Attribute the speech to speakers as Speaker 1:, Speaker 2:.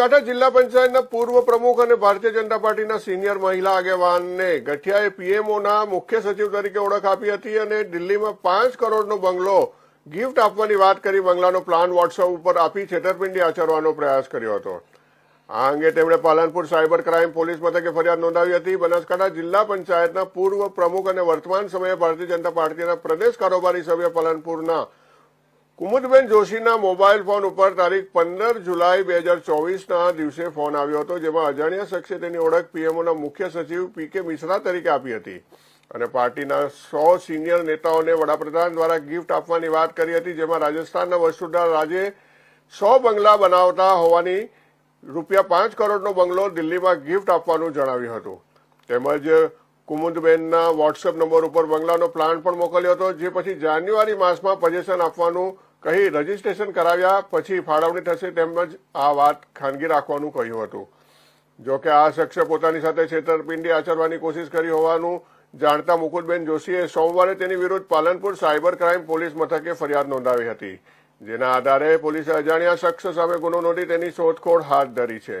Speaker 1: બનાસકાંઠા જિલ્લા પંચાયતના પૂર્વ પ્રમુખ અને ભારતીય જનતા પાર્ટીના સિનિયર મહિલા આગેવાનને ગઠિયાએ પીએમઓના મુખ્ય સચિવ તરીકે ઓળખ આપી હતી અને દિલ્હીમાં પાંચ કરોડનો બંગલો ગિફ્ટ આપવાની વાત કરી બંગલાનો પ્લાન વોટ્સઅપ ઉપર આપી છેતરપિંડી આચરવાનો પ્રયાસ કર્યો હતો. આ અંગે તેમણે પાલનપુર સાયબર ક્રાઇમ પોલીસ મથકે ફરિયાદ નોંધાવી હતી. બનાસકાંઠા જિલ્લા પંચાયતના પૂર્વ પ્રમુખ અને વર્તમાન સમયે ભારતીય જનતા પાર્ટીના પ્રદેશ કારોબારી સભ્ય પાલનપુરના કુમુદબેન જોશીના મોબાઈલ ફોન ઉપર તારીખ પંદર જુલાઈ બે હજાર ચોવીસના દિવસે ફોન આવ્યો હતો, જેમાં અજાણ્યા શખ્સે તેની ઓળખ પીએમઓના મુખ્ય સચિવ પી કે મિશ્રા તરીકે આપી હતી. અને પાર્ટીના સો સિનિયર નેતાઓને વડાપ્રધાન દ્વારા ગિફ્ટ આપવાની વાત કરી હતી, જેમાં રાજસ્થાનના વસુંધરા રાજે સો બંગલા બનાવતા હોવાની રૂપિયા પાંચ કરોડનો બંગલો દિલ્હીમાં ગિફ્ટ આપવાનું જણાવ્યું હતું. તેમજ કુમુદબેનના વોટ્સએપ નંબર ઉપર બંગલાનો પ્લાન પણ મોકલ્યો હતો, જે પછી જાન્યુઆરી માસમાં પજેશન આપવાનું કહી રજીસ્ટ્રેશન કરાવ્યા પછી ફાળવણી થશે તેમજ આ વાત ખાનગી રાખવાનું કહ્યું હતું. જો કે આ શખ્સે પોતાની સાથે છેતરપિંડી આચરવાની કોશિશ કરી હોવાનું જાણતા મુકુદબેન જોશીએ સોમવારે તેની વિરુદ્ધ પાલનપુર સાયબર ક્રાઇમ પોલીસ મથકે ફરિયાદ નોંધાવી હતી. જેના આધારે પોલીસે અજાણ્યા શખ્સ સામે ગુનો નોંધી તેની શોધખોળ હાથ ધરી છે.